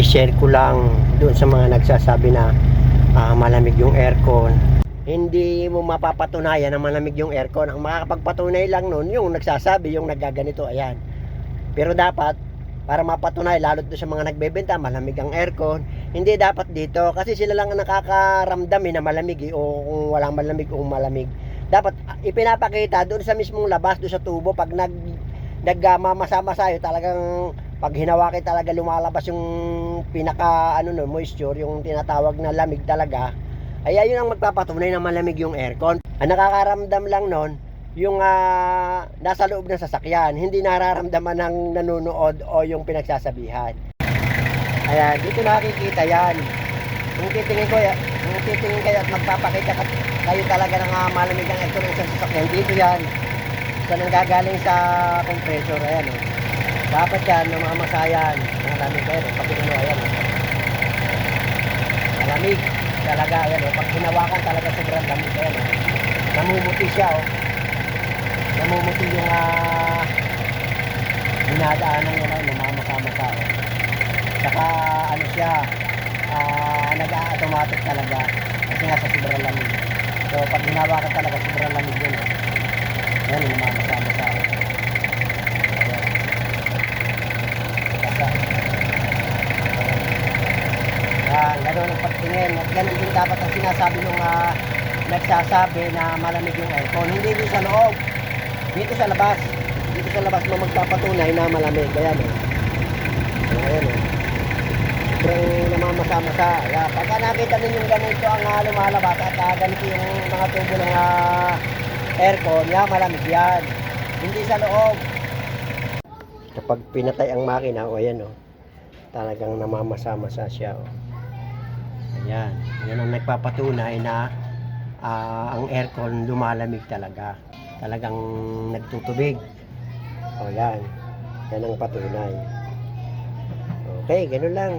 i-share ko lang doon sa mga nagsasabi na ah, malamig yung aircon. Hindi mo mapapatunayan na malamig yung aircon. Ang makakapagpatunay lang noon yung nagsasabi, yung nagaganito, ayan. Pero dapat, para mapatunay, lalo doon sa mga nagbebenta, malamig ang aircon, hindi dapat dito. Kasi sila lang ang nakakaramdam eh, na malamig eh, o kung walang malamig o malamig. Dapat ah, ipinapakita doon sa mismong labas, doon sa tubo, pag nag nagmamasa-masa yun, talagang pag hinawakin talaga lumalabas yung pinaka ano no, moisture, yung tinatawag na lamig talaga. Ay ayun ang magpapatunay na malamig yung aircon. Ang nakakaramdam lang nun, yung ah, nasa loob ng sasakyan, hindi nararamdaman ng nanonood o yung pinagsasabihan. Ayan, dito nakikita yan. Kung titingin ko, ya- kung titingin kayo at magpapakita ka, kayo talaga ng ah, malamig ang aircon ng isang sasakyan, dito yan. Sa nanggagaling sa compressor, ayan o. Dapat yan, namamasayan. Malamig kayo, pag ano, ayan o. Malamig talaga, ayan o. Pag hinawakan talaga sobrang lamig, ayan o. Namumuti siya o. Namumuti yung ah, dinadaanan niya na namamasa-masa o. Saka ano siya, ah, nag-automatic talaga. Kasi nga sa sobrang lamig. So pag hinawakan talaga sobrang lamig yun o. Ayan, o. Ayan. Ganun ang pagtingin. At ganun din dapat ang sinasabi nung ah, nagsasabi na malamig yung aircon. Hindi dito sa loob. Dito sa labas. Dito sa labas mo magpapatunay na malamig. Ayan o. Ayan o. Sobrang namamasa-masa. Kaya pagka nakita ninyo ganito ang ah, lumalabas at ah, ganito yung mga tubo ng ah, aircon, yan malamig yan. Hindi sa loob. Kapag pinatay ang makina, o ayan o, talagang namamasa-masa siya o. Ayan, yan ang nagpapatunay na ah, ang aircon lumalamig talaga. Talagang nagtutubig. O yan, yan ang patunay. Okay, ganun lang.